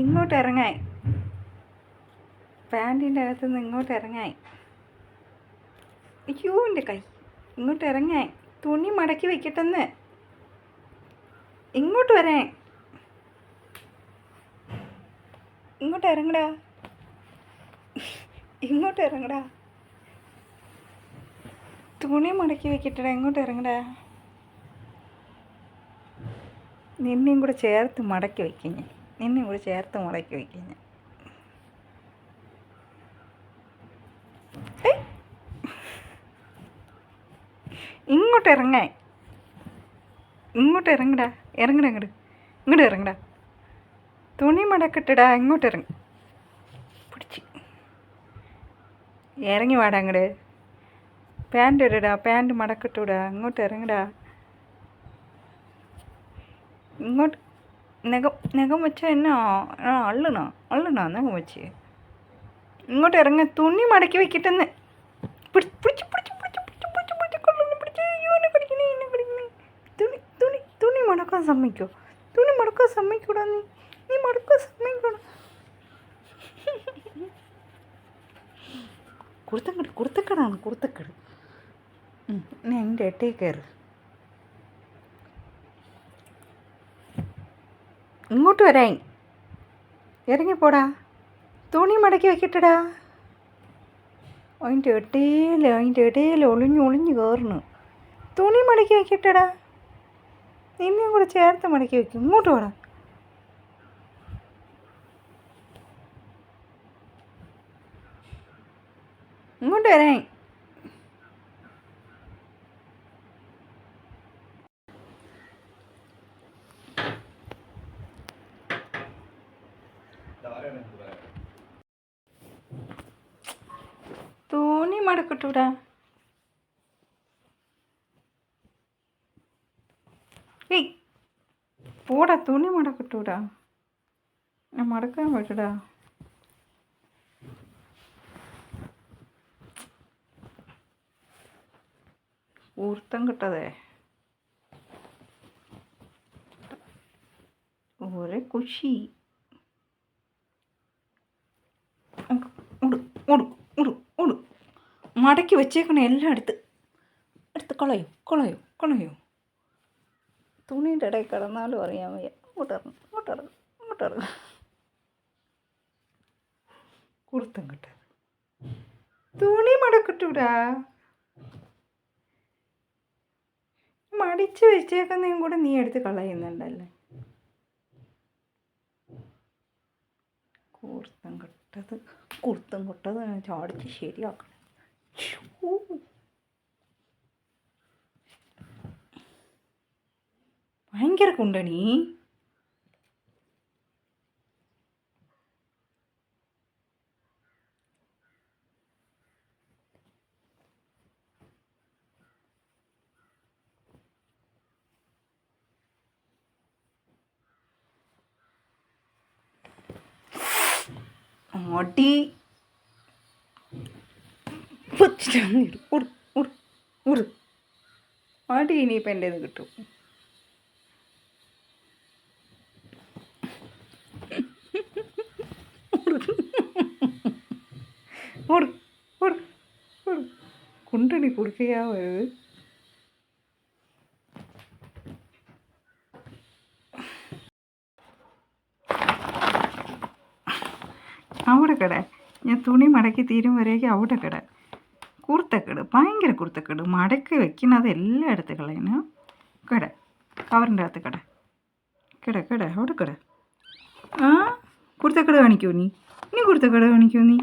ഇങ്ങോട്ട് ഇറങ്ങായി പാന്റിന്റെ അകത്ത് നിന്ന് ഇങ്ങോട്ട് ഇറങ്ങായി അയ്യോ കൈ. ഇങ്ങോട്ട് ഇറങ്ങാൻ തുണി മടക്കി വെക്കട്ടെന്ന്. ഇങ്ങോട്ട് വരാൻ ഇങ്ങോട്ട് ഇറങ്ങടാ ഇങ്ങോട്ട് ഇറങ്ങടാ തുണി മടക്കി വെക്കട്ടടാ ഇങ്ങോട്ട് ഇറങ്ങടാ നിന്നെയും കൂടെ ചേർത്ത് മടക്കി വയ്ക്കും ഞാൻ. നിന്നെയും കൂടി ചേർത്ത് മുളക്കി വയ്ക്കും ഞാൻ. ഇങ്ങോട്ട് ഇറങ്ങേ. ഇങ്ങോട്ട് ഇറങ്ങടാ. ഇറങ്ങട ഇങ്ങോട്ട് ഇങ്ങോട്ട് ഇറങ്ങടാ. തുണി മടക്കിട്ടടാ. ഇങ്ങോട്ട് ഇറങ്ങ. പിടിച്ച്. ഇറങ്ങി വാടാ അങ്ങോട്ട് പാന്റ് ഇടടാ. പാന്റ് മടക്കിട്ടൂടാ. ഇങ്ങോട്ട് ഇറങ്ങടാ. ഇങ്ങോട്ട് നഖം നഖം വെച്ചാൽ എന്നാ? ആ അള്ളണോ? അള്ളണോ നഖം ഇങ്ങോട്ട് ഇറങ്ങ തുണി മടക്കി വെക്കിട്ടെന്ന്. പിടിച്ച് പിടിച്ച് പിടിച്ച് പിടിച്ച് പിടിച്ച് പിടിച്ച് കൊള്ളുന്നു പിടിച്ച്. എന്നെ കടിക്കണേ എന്നെ കടിക്കണേ. തുണി തുണി തുണി മടക്കാൻ സമ്മതിക്കോ? തുണി മടക്കാൻ സമ്മതിക്കൂടാ നീ. നീ മടക്കാൻ സമ്മതിക്കണം. കുർത്തക്കട് ഉം, ഇനി എന്റെ എട്ടേ കയറ്. ഇങ്ങോട്ട് വരാൻ. ഇറങ്ങിപ്പോടാ. തുണി മടക്കി വെക്കട്ടടാ. അതിന്റെ ഇടയിൽ അതിന്റെ ഇടയിൽ ഒളിഞ്ഞ് ഒളിഞ്ഞ് കയറണു തുണി മടക്കി വെക്കട്ടടാ. നിന്നെയും കൂടെ ചേർത്ത് മടക്കി വെക്കും. ഇങ്ങോട്ട് പോടാ ഇങ്ങോട്ട് വരാൻ. തുണി മടക്കിട്ടൂടാ ഏയ് പോടാ തുണി മടക്കിട്ടൂടാ ഞാൻ മടക്കാൻ പറ്റടാ ഊർത്തം കിട്ടതേ ഒരേ കുഷി മടക്കി വെച്ചേക്കണ എല്ലാം എടുത്ത്. എടുത്ത് കളയോ കളയോ കളയോ. തുണീന്റെ ഇടയിൽ കിടന്നാലും അറിയാൻ വയ്യ. അങ്ങോട്ടിറങ്ങും അങ്ങോട്ടിറങ്ങും അങ്ങോട്ടിറങ്ങും കുർത്തം കിട്ട. തുണി മടക്കിട്ടൂടാ. മടിച്ച് വെച്ചേക്കുന്നതും കൂടെ നീ എടുത്ത് കളയുന്നുണ്ടല്ലേ. കുർത്തം കിട്ടത് കുർത്തം കിട്ടത് ചാടിച്ച് ശരിയാക്കണം. ശ്ശൂ. ഭയങ്കര കുണ്ടണി ഉട് ഉട് ഉട് അടി ഇനിയിപ്പോൾ എന്റെ ഇത് കിട്ടും കുണ്ടണി കുടിക്കുകയാ വരുത് അവിടെ കിട. ഞാൻ തുണി മടക്കി തീരും വരെയൊക്കെ അവിടെ കിട. കുർത്തക്കെട് ഭയങ്കര കുർത്തക്കേട്. മടക്കി വെക്കുന്നത് എല്ലാം എടുത്ത് കട. കവറിന്റെ അകത്ത് കട. കിട കിട. അവിടെ കിട. ആ? കുർത്തക്കേട് കാണിക്കൂ നീ? ഇനി കുർത്തക്കേട് കാണിക്കൂ നീ?